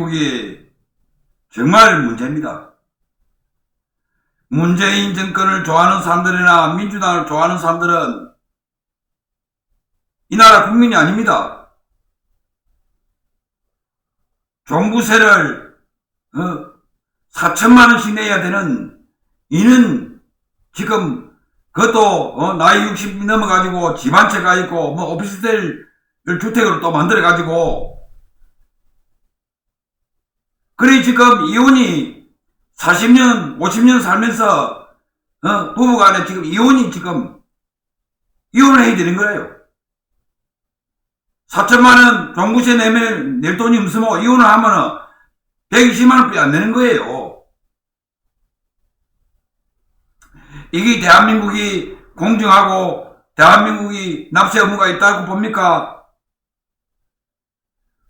대한민국이 정말 문제입니다. 문재인 정권을 좋아하는 사람들이나 민주당을 좋아하는 사람들은 이 나라 국민이 아닙니다. 종부세를 어, 4천만 원씩 내야 되는 이는 지금 그것도 어, 나이 60이 넘어가지고 집 한 채가 있고 뭐 오피스텔 주택으로 또 만들어 가지고 그래 지금 이혼이 40년 50년 살면서 어, 부부간에 지금 이혼이 지금 이혼을 해야 되는 거예요. 4천만 원 종부세 내면 낼 돈이 없으면 이혼을 하면은 120만 원밖에 안 내는 거예요. 이게 대한민국이 공정하고 대한민국이 납세 의무가 있다고 봅니까?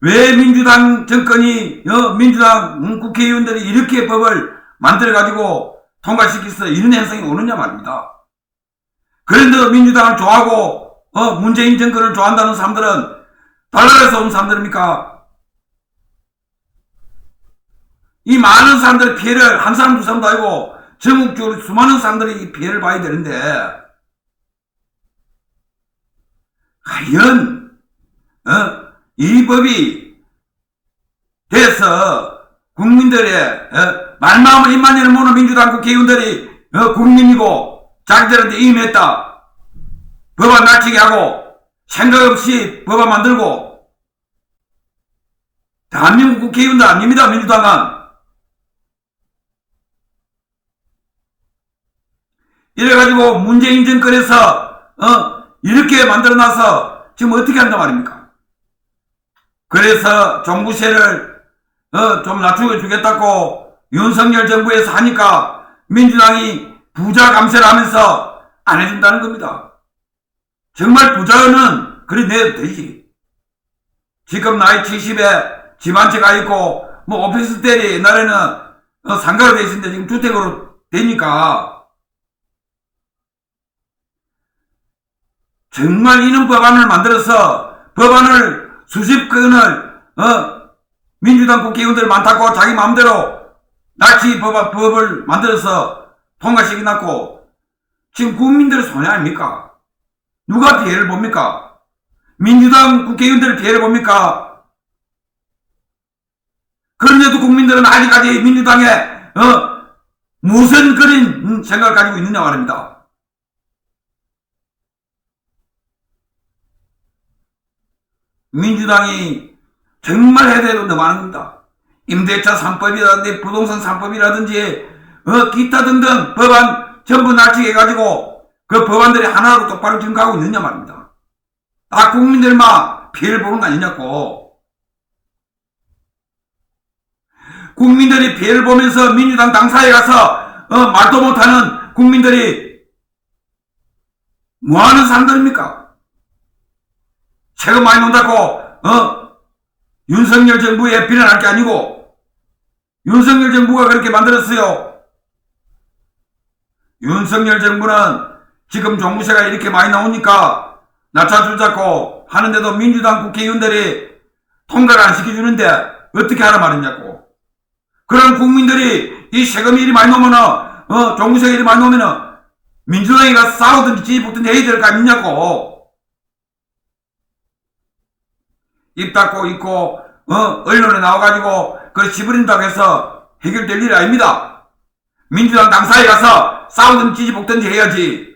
왜 민주당 정권이 어, 민주당 음, 국회의원들이 이렇게 법을 만들어 가지고 통과시켜서 이런 현상이 오느냐 말입니다. 그런데 민주당을 좋아하고 어, 문재인 정권을 좋아한다는 사람들은 달나라에서 온 사람들입니까? 이 많은 사람들의 피해를 한 사람 두 사람도 아니고 전국적으로 수많은 사람들이 이 피해를 봐야 되는데 과연 어? 이 법이 돼서 국민들의 어? 말마음을 입만 열는 모든 민주당 국회의원들이 어? 국민이고 자기들한테 임했다 법안 낮추게 하고 생각 없이 법안 만들고 대한민국 국회의원들 아닙니다 민주당은 이래가지고 문재인 정권에서 어 이렇게 만들어놔서 지금 어떻게 한단 말입니까? 그래서 종부세를 어 좀 낮추어 주겠다고 윤석열 정부에서 하니까 민주당이 부자 감세를 하면서 안 해준다는 겁니다. 정말 부자는 그래 내도 되지. 지금 나이 70에 집 한 채가 있고 뭐 오피스텔이 옛날에는 어, 상가로 돼 있었는데 지금 주택으로 되니까 정말 이런 법안을 만들어서 법안을 수십 건을 어 민주당 국회의원들 많다고 자기 마음대로 나치 법, 법을 만들어서 통과시켜놨고 지금 국민들의 손해 아닙니까? 누가 피해를 봅니까? 민주당 국회의원들 피해를 봅니까? 그런데도 국민들은 아직까지 민주당에 어 무슨 그린 음, 생각을 가지고 있느냐 말입니다. 민주당이 정말 해야 될 너무 많은 겁니다. 임대차 3법이라든지 부동산 3법이라든지 어, 기타 등등 법안 전부 납치해 가지고 그 법안들이 하나라도 똑바로 지금 가고 있느냐 말입니다. 다 국민들만 피해를 보는 거 아니냐고. 국민들이 피해를 보면서 민주당 당사에 가서 어, 말도 못하는 국민들이 뭐하는 사람들입니까? 세금 많이 낸다고 어? 윤석열 정부에 비난할 게 아니고 윤석열 정부가 그렇게 만들었어요. 윤석열 정부는 지금 종부세가 이렇게 많이 나오니까 낮춰주자고 하는데도 민주당 국회의원들이 통과를 안 시켜주는데 어떻게 하라 말이냐고. 그럼 국민들이 이 세금이 이리 많이 나오면은 어, 종부세가 이리 많이 나오면은 민주당이 가서 싸우든지 지지볶든지 해야 될 거 아니냐고. 입 닫고 있고 어 언론에 나와가지고 그걸 지부린다고 해서 해결될 일이 아닙니다. 민주당 당사에 가서 싸우든지 지지볶든지 해야지.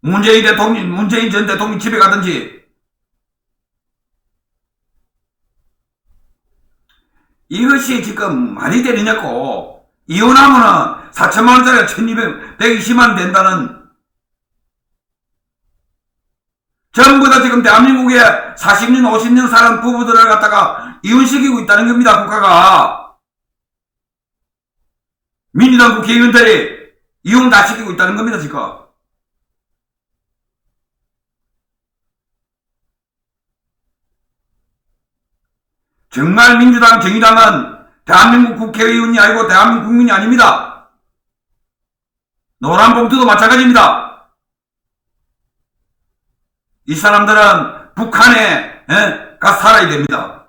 문재인 대통령, 문재인 전 대통령 집에 가든지. 이것이 지금 말이 되느냐고. 이혼하면은 4천만원짜리 1200, 120만원 된다는 전부 다 지금 대한민국에 40년, 50년 살은 부부들을 갖다가 이혼시키고 있다는 겁니다, 국가가. 민주당 국회의원들이 이혼 다 시키고 있다는 겁니다, 지금. 정말 민주당, 정의당은 대한민국 국회의원이 아니고 대한민국 국민이 아닙니다. 노란 봉투도 마찬가지입니다. 이 사람들은 북한에 에? 가 살아야 됩니다.